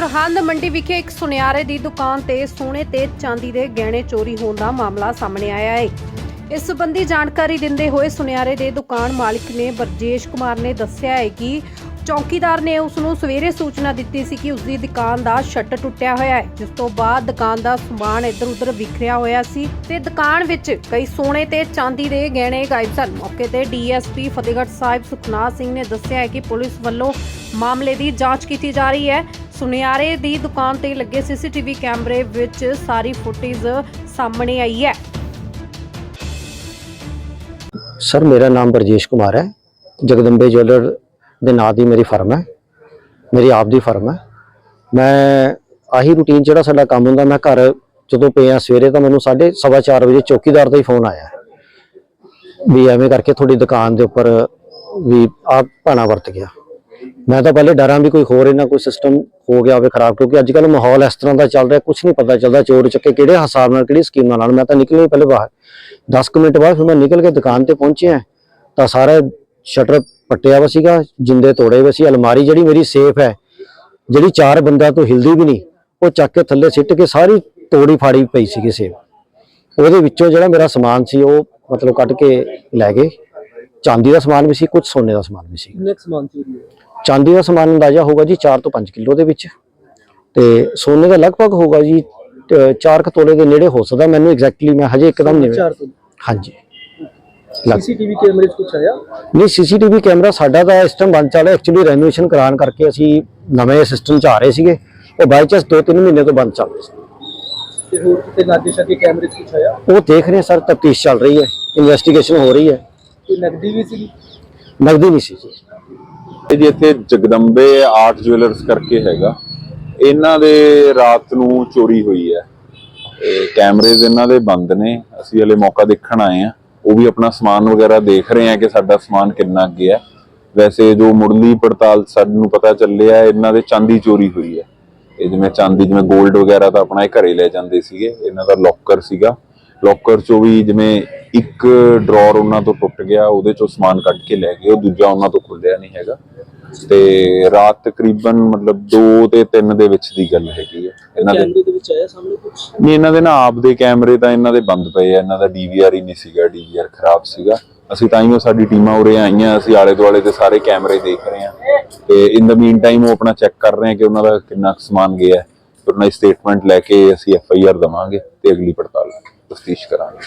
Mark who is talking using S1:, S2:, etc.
S1: ਸਰਹੰਦ ਮੰਡੀ ਵਿਖੇ ਇੱਕ ਸੁਨਿਆਰੇ ਦੀ ਦੁਕਾਨ ਤੇ ਸੋਨੇ ਤੇ ਚਾਂਦੀ ਦੇ ਗਹਿਣੇ ਚੋਰੀ ਹੋਣ ਦਾ ਮਾਮਲਾ ਸਾਹਮਣੇ ਆਇਆ ਹੈ। ਇਸ ਸੰਬੰਧੀ ਜਾਣਕਾਰੀ ਦਿੰਦੇ ਹੋਏ ਸੁਨਿਆਰੇ ਦੇ ਦੁਕਾਨ ਮਾਲਕ ਨੇ ਬਰਜੇਸ਼ ਕੁਮਾਰ ਨੇ ਦੱਸਿਆ ਹੈ ਕਿ ਚੌਕੀਦਾਰ ਨੇ ਉਸ ਨੂੰ ਸਵੇਰੇ ਸੂਚਨਾ ਦਿੱਤੀ ਸੀ ਕਿ ਉਸ ਦੀ ਦੁਕਾਨ ਦਾ ਸ਼ਟਰ ਟੁੱਟਿਆ ਹੋਇਆ ਹੈ, ਜਿਸ ਤੋਂ ਬਾਅਦ ਦੁਕਾਨ ਦਾ ਸਮਾਨ ਇੱਧਰ-ਉੱਧਰ ਵਿਖਰਿਆ ਹੋਇਆ ਸੀ ਤੇ ਦੁਕਾਨ ਵਿੱਚ ਕਈ ਸੋਨੇ ਤੇ ਚਾਂਦੀ ਦੇ ਗਹਿਣੇ ਗਾਇਬ ਸਨ। ਮੌਕੇ ਤੇ ਡੀਐਸਪੀ ਫਤਿਹਗੜ੍ਹ ਸਾਹਿਬ ਸੁਖਨਾ ਸਿੰਘ ਨੇ ਦੱਸਿਆ ਹੈ ਕਿ ਪੁਲਿਸ ਵੱਲੋਂ ਮਾਮਲੇ ਦੀ ਜਾਂਚ ਕੀਤੀ ਜਾ ਰਹੀ ਹੈ। ਸੁਨਿਆਰੇ ਦੀ ਦੁਕਾਨ ਤੇ ਲੱਗੇ ਸੀਸੀਟੀਵੀ ਕੈਮਰੇ ਵਿੱਚ ਸਾਰੀ ਫੁਟੇਜ ਸਾਹਮਣੇ ਆਈ ਹੈ।
S2: ਸਰ, ਮੇਰਾ ਨਾਮ ਬਰਜੇਸ਼ ਕੁਮਾਰ ਹੈ। ਜਗਦੰਬੇ ਜੁਐਲਰ ਦੇ ਨਾਂ ਦੀ ਮੇਰੀ ਫਰਮ ਹੈ। ਮੇਰੀ ਆਪ ਦੀ ਫਰਮ ਹੈ। ਮੈਂ ਆਹੀ ਰੂਟੀਨ ਜਿਹੜਾ ਸਾਡਾ ਕੰਮ ਹੁੰਦਾ, ਮੈਂ ਘਰ ਜਦੋਂ ਪਿਆ ਸਵੇਰੇ ਤਾਂ ਮੈਨੂੰ 4:30 ਵਜੇ ਚੌਕੀਦਾਰ ਦਾ ਹੀ ਫੋਨ ਆਇਆ। ਵੀ ਐਵੇਂ ਕਰਕੇ ਤੁਹਾਡੀ ਦੁਕਾਨ ਦੇ ਉੱਪਰ ਵੀ ਆਹ ਭਾਣਾ ਵਰਤ ਗਿਆ। ਮੈਂ ਤਾਂ ਪਹਿਲੇ ਡਰਾਂ ਵੀ ਕੋਈ ਹੋਰ ਇਹਨਾਂ ਕੋਈ ਸਿਸਟਮ ਹੋ ਗਿਆ ਹੋਵੇ ਖਰਾਬ, ਕਿਉਂਕਿ ਅੱਜ ਕੱਲ੍ਹ ਮਾਹੌਲ ਇਸ ਤਰ੍ਹਾਂ ਦਾ ਚੱਲ ਰਿਹਾ ਕੁਝ ਨਹੀਂ ਪਤਾ ਚੱਲਦਾ ਚੋਰ ਚੱਕੇ ਕਿਹੜੇ ਹਿਸਾਬ ਨਾਲ ਕਿਹੜੀ ਸਕੀਮਾਂ ਨਾਲ। ਮੈਂ ਤਾਂ ਨਿਕਲਿਆ ਪਹਿਲੇ ਬਾਹਰ। 10 ਕੁ ਮਿੰਟ ਬਾਅਦ ਫਿਰ ਮੈਂ ਨਿਕਲ ਕੇ ਦੁਕਾਨ ਤੇ ਪਹੁੰਚਿਆ ਤਾਂ ਸਾਰਾ ਸ਼ਟਰ ਪੱਟਿਆ ਵਾ ਸੀਗਾ, ਜਿੰਦੇ ਤੋੜੇ ਹੋਏ ਸੀ, ਅਲਮਾਰੀ ਜਿਹੜੀ ਮੇਰੀ ਸੇਫ ਹੈ, ਜਿਹੜੀ ਚਾਰ ਬੰਦਾ ਤੋਂ ਹਿਲਦੀ ਵੀ ਨਹੀਂ, ਉਹ ਚੱਕ ਕੇ ਥੱਲੇ ਸਿੱਟ ਕੇ ਸਾਰੀ ਤੋੜੀ ਫਾੜੀ ਪਈ ਸੀਗੀ ਸੇਫ ਉਹਦੇ ਵਿੱਚੋਂ ਜਿਹੜਾ ਮੇਰਾ ਸਮਾਨ ਸੀ, ਉਹ ਮਤਲਬ ਕੱਢ ਕੇ ਲੈ ਗਏ। ਚਾਂਦੀ ਦਾ ਸਮਾਨ ਵੀ ਸੀ ਕੁਝ ਸੋਨੇ ਦਾ ਸਮਾਨ ਵੀ ਸੀ।
S3: ਕਿੰਨੇ ਸਮਾਨ ਚੋਰੀ ਹੋਇਆ
S2: ਚਾਂਦੀ ਦਾ ਸਮਾਨ ਅੰਦਾਜ਼ਾ ਹੋਗਾ ਜੀ 4 ਤੋਂ 5 ਕਿਲੋ ਦੇ ਵਿੱਚ। ਤੇ ਸੋਨੇ ਦਾ ਲਗਭਗ ਹੋਗਾ ਜੀ 4 ਤੋਲੇ ਦੇ ਨੇੜੇ ਹੋ ਸਕਦਾ ਮੈਨੂੰ ਐਗਜ਼ੈਕਟਲੀ ਮੈਂ ਹਜੇ ਇੱਕਦਮ ਨਹੀਂ ਹਾਂਜੀ।
S3: ਸੀਸੀਟੀਵੀ ਕੈਮਰੇ 'ਚ ਕੁਛ ਆਇਆ?
S2: ਨਹੀਂ ਸੀਸੀਟੀਵੀ ਕੈਮਰਾ ਸਾਡਾ ਤਾਂ ਇਸ ਟਾਈਮ ਬੰਦ ਚੱਲ ਰਿਹਾ। ਐਕਚੁਅਲੀ ਰੈਨੋਵੇਸ਼ਨ ਕਰਾਉਣ ਕਰਕੇ ਅਸੀਂ ਨਵੇਂ ਸਿਸਟਮ 'ਚ ਆ ਰਹੇ ਸੀਗੇ। ਉਹ ਬਾਈ ਚਾਂਸ 2-3 ਮਹੀਨੇ ਤੋਂ ਬੰਦ ਚੱਲ ਰਿਹਾ ਸੀ।
S3: ਤੇ ਹੋਰ ਕਿਤੇ ਲਾਗੇ ਸ਼ਾਗੇ ਕੈਮਰੇ 'ਚ ਕੁਛ ਆਇਆ?
S2: ਉਹ ਦੇਖ ਰਹੇ ਸਰ ਤਫਤੀਸ਼ ਚੱਲ ਰਹੀ ਹੈ। ਇਨਵੈਸਟੀਗੇਸ਼ਨ ਹੋ ਰਹੀ ਹੈ।
S3: ਕੋਈ ਨਕਦੀ ਵੀ ਸੀ
S2: ਨਗਦੀ ਨਹੀਂ ਸੀ ਜੀ।
S4: ਇਹ ਜੀ ਜਗਦੰਬੇ ਆਰਟ ਜੁਐਲਰਸ ਕਰਕੇ ਹੈਗਾ। ਇਹਨਾਂ ਦੇ ਰਾਤ ਨੂੰ ਚੋਰੀ ਹੋਈ ਹੈ। ਕੈਮਰੇਜ਼ ਇਹਨਾਂ ਦੇ ਬੰਦ ਨੇ। ਅਸੀਂ ਹਲੇ ਮੌਕਾ ਦੇਖਣ ਆਏ ਆ ਉਹ ਵੀ ਆਪਣਾ ਸਮਾਨ ਵਗੈਰਾ ਦੇਖ ਰਹੇ ਆ ਕਿ ਸਾਡਾ ਸਮਾਨ ਕਿੰਨਾ ਅੱਗੇ ਹੈ। ਵੈਸੇ ਜੋ ਮੁਰਲੀ ਪੜਤਾਲ ਸਾਨੂੰ ਪਤਾ ਚੱਲਿਆ, ਇਹਨਾਂ ਦੇ ਚਾਂਦੀ ਚੋਰੀ ਹੋਈ ਹੈ। ਇਹ ਜਿਵੇਂ ਚਾਂਦੀ, ਜਿਵੇਂ 골ਡ ਵਗੈਰਾ ਤਾਂ ਆਪਣਾ ਇਹ ਘਰੇ ਲੈ ਜਾਂਦੇ ਸੀਗੇ। ਇਹਨਾਂ ਦਾ ਲੋਕਰ ਸੀਗਾ। ਲੋਕਰ ਚੋਂ ਵੀ ਜਿਵੇਂ ਇੱਕ ਡਰਾਅਰ ਉਹਨਾਂ ਤੋਂ ਟੁੱਟ ਗਿਆ ਉਹਦੇ ਚੋਂ ਸਮਾਨ ਕੱਢ ਕੇ ਲੈ ਗਏ ਉਹ ਦੂਜਾ ਉਹਨਾਂ ਤੋਂ ਖੁੱਲਿਆ ਨਹੀਂ ਹੈਗਾ। ਤੇ ਰਾਤ ਤਕਰੀਬਨ ਮਤਲਬ 2 ਤੇ 3 ਦੇ ਵਿੱਚ ਦੀ ਗੱਲ ਹੈਗੀ ਹੈ। ਇਹਨਾਂ ਦੇ
S3: ਕੈਮਰੇ ਦੇ ਵਿੱਚ ਆਇਆ ਸਾਹਮਣੇ ਕੁਛ?
S4: ਨਹੀਂ ਇਹਨਾਂ ਦੇ ਨਾ ਆਪ ਦੇ ਕੈਮਰੇ ਤਾਂ ਇਹਨਾਂ ਦੇ ਬੰਦ ਪਏ ਆ ਇਹਨਾਂ ਦਾ ਡੀਵੀਆਰ ਹੀ ਨਹੀਂ ਸੀਗਾ ਡੀਵੀਆਰ ਖਰਾਬ ਸੀਗਾ। ਅਸੀਂ ਤਾਂ ਹੀ ਉਹ ਸਾਡੀ ਟੀਮਾਂ ਉਰੇ ਆਈਆਂ ਅਸੀਂ ਆਲੇ ਦੁਆਲੇ ਦੇ ਸਾਰੇ ਕੈਮਰੇ ਦੇਖ ਰਹੇ ਹਾਂ। ਤੇ ਇਨ ਦਾ ਮੀਨ ਟਾਈਮ ਉਹ ਆਪਣਾ ਚੈੱਕ ਕਰ ਰਹੇ ਹਾਂ ਕਿ ਉਹਨਾਂ ਦਾ ਕਿੰਨਾ ਸਮਾਨ ਗਿਆ ਹੈ। ਫਿਰ ਉਹਨਾਂ ਦੀ ਸਟੇਟਮੈਂਟ ਲੈ ਕੇ ਅਸੀਂ ਐਫ ਆਈ ਆਰ ਦਵਾਂਗੇ ਤੇ ਅਗਲੀ ਪੜਤਾਲ ਤਫਤੀਸ਼ ਕਰਾਂਗੇ।